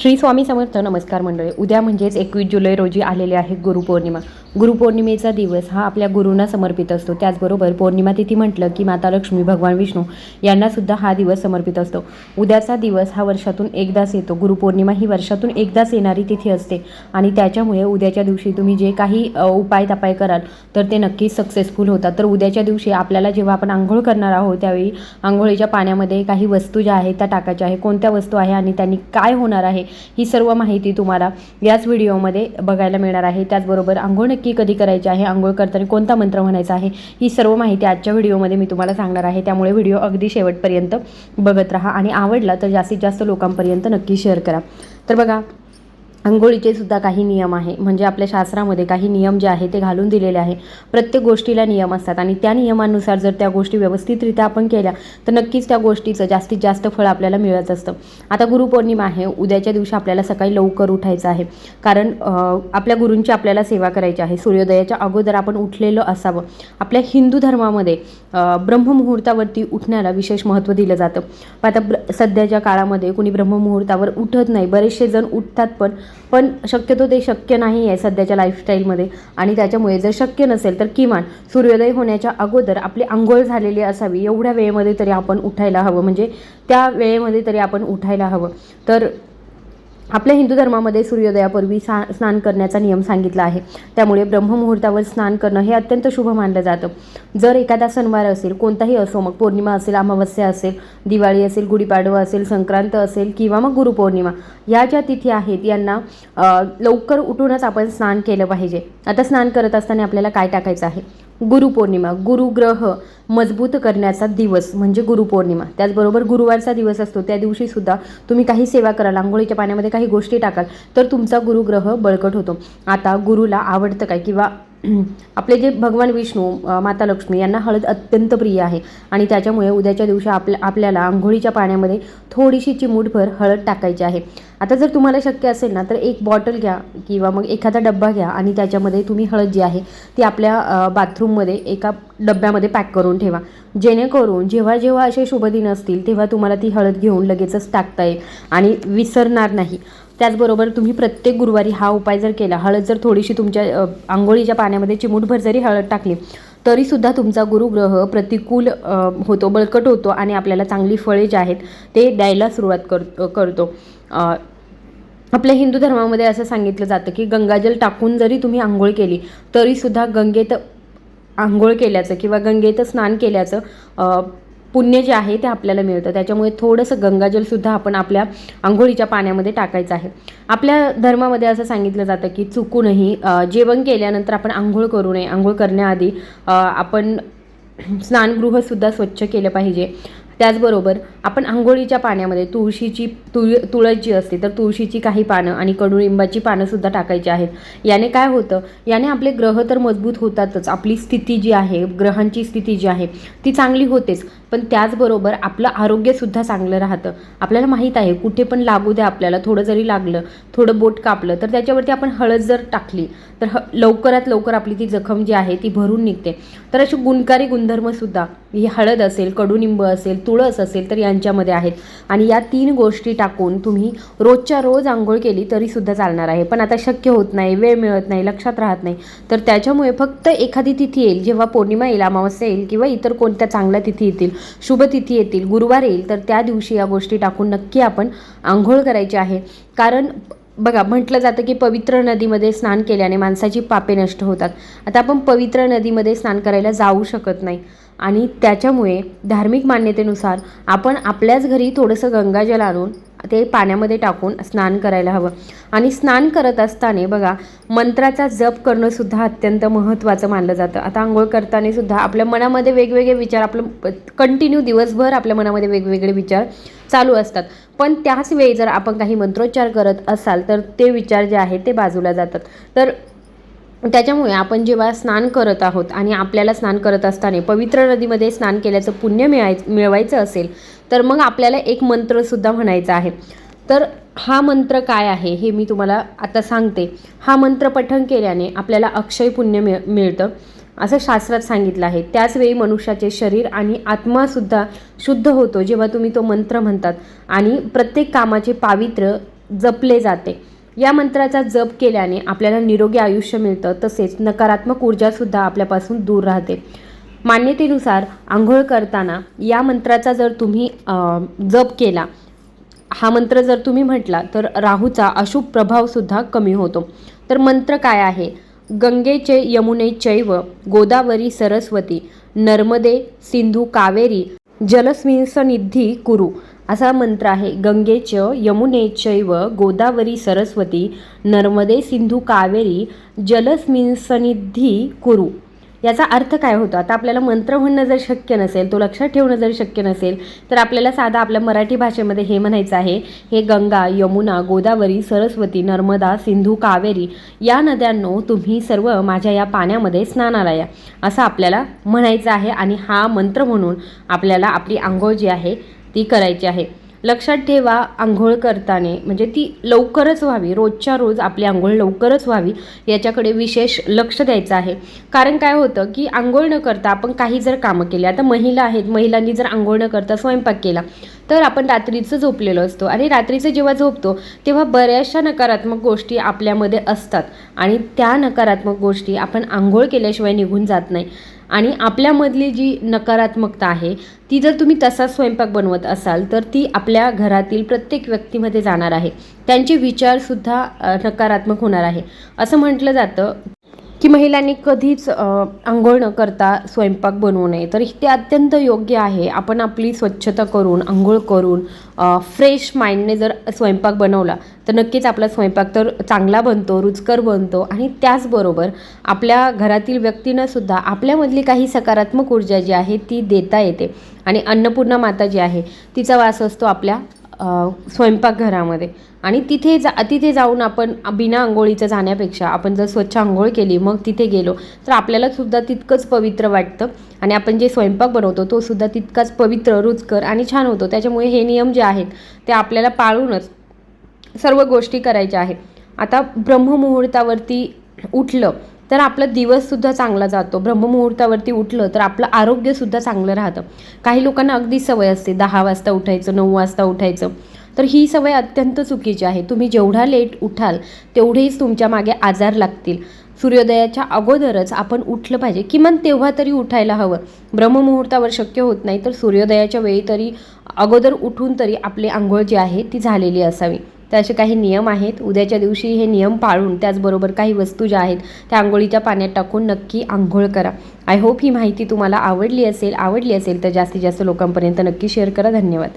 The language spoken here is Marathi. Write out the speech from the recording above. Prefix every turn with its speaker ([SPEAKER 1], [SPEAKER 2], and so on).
[SPEAKER 1] श्री स्वामी समर्थ नमस्कार मंडळी. उद्या म्हणजेच एकवीस जुलै रोजी आलेले आहे गुरुपौर्णिमा गुरुपौर्णिमेचा दिवस हा आपल्या गुरूंना समर्पित असतो. त्याचबरोबर पौर्णिमा तिथी म्हटलं की माता लक्ष्मी भगवान विष्णू यांनासुद्धा हा दिवस समर्पित असतो. उद्याचा दिवस हा वर्षातून एकदाच येतो. गुरुपौर्णिमा ही वर्षातून एकदाच येणारी तिथी असते आणि त्याच्यामुळे उद्याच्या दिवशी तुम्ही जे काही उपाय तपाय कराल तर ते नक्कीच सक्सेसफुल होतात. तर उद्याच्या दिवशी आपल्याला जेव्हा आपण आंघोळ करणार आहोत त्यावेळी आंघोळीच्या पाण्यामध्ये काही वस्तू ज्या आहेत त्या टाकायच्या आहे कोणत्या वस्तू आहे आणि त्यांनी काय होणार आहे ही सर्व माहिती तुम्हाला याच व्हिडिओमध्ये बघायला मिळणार आहे. त्याचबरोबर आंघोळ नक्की कधी करायची आहे? आंघोळ करताना कोणता मंत्र म्हणायचा आहे? ही सर्व माहिती आजच्या व्हिडिओमध्ये मी तुम्हाला सांगणार आहे. त्यामुळे व्हिडिओ अगदी शेवटपर्यंत बघत राहा आणि आवडला तर जास्तीत जास्त लोकांपर्यंत नक्की शेअर करा. तर बघा अंघोळीचे सुद्धा काही नियम आहे. म्हणजे आपल्या शास्त्रामध्ये काही नियम जे आहे ते घालून दिलेले आहे. प्रत्येक गोष्टीला नियम असतात आणि त्या नियमानुसार जर त्या गोष्टी व्यवस्थितरित्या आपण केल्या तर नक्कीच त्या गोष्टीचं जास्तीत जास्त फळ आपल्याला मिळत असतं. आता गुरुपौर्णिमा आहे. उद्याच्या दिवशी आपल्याला सकाळी लवकर उठायचं आहे. कारण आपल्या गुरूंची आपल्याला सेवा करायची आहे. सूर्योदयाच्या अगोदर आपण उठलेलं असावं. आपल्या हिंदू धर्मामध्ये ब्रह्ममुहूर्तावरती उठण्याला विशेष महत्त्व दिलं जातं. पण आता सध्याच्या काळामध्ये कुणी ब्रह्ममुहूर्तावर उठत नाही. बरेचसे जण उठतात पण पण शक्यतो ते शक्य नाही आहे सध्याच्या लाईफस्टाईलमध्ये आणि त्याच्यामुळे जर शक्य नसेल तर किमान सूर्योदय होण्याच्या अगोदर आपली आंघोळ झालेली असावी एवढ्या वेळेमध्ये तरी आपण उठायला हवं. म्हणजे त्या वेळेमध्ये तरी आपण उठायला हवं. तर आपल्या हिंदू धर्मामध्ये सूर्योदयापूर्वी सा स्नान करण्याचा नियम सांगितला आहे. त्यामुळे ब्रह्ममुहूर्तावर स्नान करणं हे अत्यंत शुभ मानलं जातं. जर एखादा सणवार असेल कोणताही असो मग पौर्णिमा असेल अमावस्या असेल दिवाळी असेल गुढीपाडवा असेल संक्रांत असेल किंवा मग गुरुपौर्णिमा या ज्या तिथी आहेत यांना लवकर उठूनच आपण स्नान केलं पाहिजे. आता स्नान करत असताना आपल्याला काय टाकायचं आहे? गुरुपौर्णिमा गुरुग्रह मजबूत करण्याचा दिवस म्हणजे गुरुपौर्णिमा. त्याचबरोबर गुरुवारचा दिवस असतो त्या दिवशी सुद्धा तुम्ही काही सेवा कराल आंघोळीच्या पाण्यामध्ये काही गोष्टी टाकाल तर तुमचा गुरुग्रह बळकट होतो. आता गुरुला आवडतं काय? किंवा आपले जे भगवान विष्णू माता लक्ष्मी यांना हळद अत्यंत प्रिय आहे. आणि त्याच्यामुळे उद्याच्या दिवशी आपल्या आपल्याला आंघोळीच्या पाण्यामध्ये थोडीशी चिमूटभर हळद टाकायची आहे. आता जर तुम्हाला शक्य असेल ना तर एक बॉटल घ्या किंवा मग एखादा डब्बा घ्या आणि त्याच्यामध्ये तुम्ही हळद जी आहे ती आपल्या बाथरूममध्ये एका डब्यामध्ये पॅक करून ठेवा. जेणेकरून जेव्हा जेव्हा असे शुभदिन असतील तेव्हा तुम्हाला ती हळद घेऊन लगेचच टाकता येईल आणि विसरणार नाही. त्याचबरोबर तुम्ही प्रत्येक गुरुवारी हा उपाय जर केला हळद जर थोडीशी तुमच्या आंघोळीच्या पाण्यामध्ये चिमूटभर जरी हळद टाकली तरीसुद्धा तुमचा गुरुग्रह प्रतिकूल होतो बळकट होतो आणि आपल्याला चांगली फळे जे आहेत ते द्यायला सुरुवात कर करतो. आपल्या हिंदू धर्मामध्ये असं सांगितलं जातं की गंगाजल टाकून जरी तुम्ही आंघोळ केली तरीसुद्धा गंगेत आंघोळ केल्याचं किंवा गंगेत स्नान केल्याचं पुण्य जे आहे ते आपल्याला मिळतं. त्याच्यामुळे थोडंसं गंगाजलसुद्धा आपण आपल्या आंघोळीच्या पाण्यामध्ये टाकायचं आहे. आपल्या धर्मामध्ये असं सांगितलं जातं की चुकूनही जेवण केल्यानंतर आपण आंघोळ करू नये. आंघोळ करण्याआधी आपण स्नानगृहसुद्धा स्वच्छ केलं पाहिजे. त्याचबरोबर आपण आंघोळीच्या पाण्यामध्ये तुळशीची तुळ तुळस जी असते तर तुळशीची काही पानं आणि कडुलिंबाची पानंसुद्धा टाकायची आहेत. याने काय होतं? याने आपले ग्रह तर मजबूत होतातच. आपली स्थिती जी आहे ग्रहांची स्थिती जी आहे ती चांगली होतेच. पण त्याचबरोबर आपलं आरोग्यसुद्धा चांगलं राहतं. आपल्याला माहीत आहे कुठे पण लागू द्या आपल्याला थोडं जरी लागलं थोडं बोट कापलं तर त्याच्यावरती आपण हळद जर टाकली तर ह लवकरात लवकर आपली ती जखम जी आहे ती भरून निघते. तर अशी गुणकारी गुणधर्मसुद्धा ही हळद असेल कडुनिंब असेल तुळस असेल तर यांच्यामध्ये आहेत. आणि या तीन गोष्टी टाकून तुम्ही रोजच्या रोज आंघोळ केली तरीसुद्धा चालणार आहे. पण आता शक्य होत नाही वेळ मिळत नाही लक्षात राहत नाही. तर त्याच्यामुळे फक्त एखादी तिथी येईल जेव्हा पौर्णिमा येईल अमावस्या येईल किंवा इतर कोणत्या चांगल्या तिथी येतील शुभतिथी येतील गुरुवार येईल तर त्या दिवशी या गोष्टी टाकून नक्की आपण आंघोळ करायची आहे. कारण बघा म्हटलं जातं की पवित्र नदीमध्ये स्नान केल्याने माणसाची पापे नष्ट होतात. आता आपण पवित्र नदीमध्ये स्नान करायला जाऊ शकत नाही. आणि त्याच्यामुळे धार्मिक मान्यतेनुसार आपण आपल्याच घरी थोडंसं गंगाजल आणून ते पाण्यामध्ये टाकून स्नान करायला हवं. आणि स्नान करत असताना बघा मंत्राचा जप करणंसुद्धा अत्यंत महत्त्वाचं मानलं जातं. आता आंघोळ करताना सुद्धा आपल्या मनामध्ये वेगवेगळे विचार आपलं कंटिन्यू दिवसभर आपल्या मनामध्ये वेगवेगळे विचार चालू असतात. पण त्याच वेळी जर आपण काही मंत्रोच्चार करत असाल तर ते विचार जे आहेत ते बाजूला जातात. तर त्याच्यामुळे आपण जेव्हा स्नान करत आहोत आणि आपल्याला स्नान करत असताना पवित्र नदीमध्ये स्नान केल्याचं पुण्य मिळाय मिळवायचं असेल तर मग आपल्याला एक मंत्रसुद्धा म्हणायचा आहे. तर हा मंत्र काय आहे हे मी तुम्हाला आता सांगते. हा मंत्र पठण केल्याने आपल्याला अक्षय पुण्य मिळ मिळतं. असं शास्त्रात सांगितलं आहे. त्याचवेळी मनुष्याचे शरीर आणि आत्मासुद्धा शुद्ध होतो जेव्हा तुम्ही तो मंत्र म्हणतात आणि प्रत्येक कामाचे पावित्र्य जपले जाते. या मंत्राचा जप केल्याने आपल्याला निरोगी आयुष्य मिळतं तसेच नकारात्मक ऊर्जासुद्धा आपल्यापासून दूर राहते. मान्यतेनुसार आंघोळ करताना या मंत्राचा जर तुम्ही जप केला हा मंत्र जर तुम्ही म्हटला तर राहूचा अशुभ प्रभावसुद्धा कमी होतो. तर मंत्र काय आहे? गंगेचे यमुने चैव गोदावरी सरस्वती नर्मदे सिंधू कावेरी जलस्मिंसनिधी कुरु. असा मंत्र आहे. गंगेच यमुनेचैव गोदावरी सरस्वती नर्मदे सिंधू कावेरी जलस्मिंसनिधी कुरु. याचा अर्थ काय होतो? आता आपल्याला मंत्र म्हणणं जर शक्य नसेल तो लक्षात ठेवणं जर शक्य नसेल तर आपल्याला साधा आपल्या मराठी भाषेमध्ये हे म्हणायचं आहे. हे गंगा यमुना गोदावरी सरस्वती नर्मदा सिंधू कावेरी या नद्यांनो तुम्ही सर्व माझ्या या पाण्यामध्ये स्नानाला या. असं आपल्याला म्हणायचं आहे आणि हा मंत्र म्हणून आपल्याला आपली आंघोळ जी आहे ती करायची आहे. लक्षात ठेवा आंघोळ करताना म्हणजे ती लवकरच व्हावी. रोजच्या रोज आपली आंघोळ लवकरच व्हावी याच्याकडे विशेष लक्ष द्यायचं आहे. कारण काय होतं की आंघोळ न करता आपण काही जर कामं केली आता महिला आहेत महिलांनी जर आंघोळ न करता स्वयंपाक केला तर आपण रात्रीचं झोपलेलो असतो. आणि रात्रीचं जेव्हा झोपतो तेव्हा बऱ्याचशा नकारात्मक गोष्टी आपल्यामध्ये असतात. आणि त्या नकारात्मक गोष्टी आपण आंघोळ केल्याशिवाय निघून जात नाही. आणि आपल्यामधली जी नकारात्मकता आहे ती जर तुम्ही तसाच स्वयंपाक बनवत असाल तर ती आपल्या घरातील प्रत्येक व्यक्तीमध्ये जाणार आहे. त्यांचे विचारसुद्धा नकारात्मक होणार आहे. असं म्हटलं जातं की महिलांनी कधीच आंघोळ न करता स्वयंपाक बनवू नये. तर ते अत्यंत योग्य आहे. आपण आपली स्वच्छता करून आंघोळ करून फ्रेश माइंडने जर स्वयंपाक बनवला तर नक्कीच आपला स्वयंपाक तर चांगला बनतो रुचकर बनतो आणि त्याचबरोबर आपल्या घरातील व्यक्तींनासुद्धा आपल्यामधली काही सकारात्मक ऊर्जा जी आहे ती देता येते. आणि अन्नपूर्णा माता जी आहे तिचा वास असतो आपल्या स्वयंपाकघरामध्ये. आणि तिथे जा तिथे जाऊन आपण बिना आंघोळीचं जाण्यापेक्षा आपण जर स्वच्छ आंघोळ केली मग तिथे गेलो तर आपल्याला सुद्धा तितकंच पवित्र वाटतं. आणि आपण जे स्वयंपाक बनवतो तो सुद्धा तितकाच पवित्र रुचकर आणि छान होतो. त्याच्यामुळे हे नियम जे आहेत ते आपल्याला पाळूनच सर्व गोष्टी करायच्या आहेत. आता ब्रह्ममुहूर्तावरती उठलं तर आपला दिवससुद्धा चांगला जातो. ब्रह्ममुहूर्तावरती उठलं तर आपलं आरोग्यसुद्धा चांगलं राहतं. काही लोकांना अगदी सवय असते दहा वाजता उठायचं नऊ वाजता उठायचं. तर ही सवय अत्यंत चुकीची आहे. तुम्ही जेवढा लेट उठाल तेवढेच तुमच्या मागे आजार लागतील. सूर्योदयाच्या अगोदरच आपण उठलं पाहिजे. किमान तेव्हा तरी उठायला हवं. ब्रह्ममुहूर्तावर शक्य होत नाही तर सूर्योदयाच्या वेळी तरी अगोदर उठून तरी आपली आंघोळ जी आहे ती झालेली असावी. तर असे काही नियम आहेत. उद्याच्या दिवशी हे नियम पाळून त्याचबरोबर काही वस्तू ज्या आहेत त्या आंघोळीच्या पाण्यात टाकून नक्की आंघोळ करा. आय होप ही माहिती तुम्हाला आवडली असेल आवडली असेल तर जास्तीत जास्त लोकांपर्यंत नक्की शेअर करा. धन्यवाद.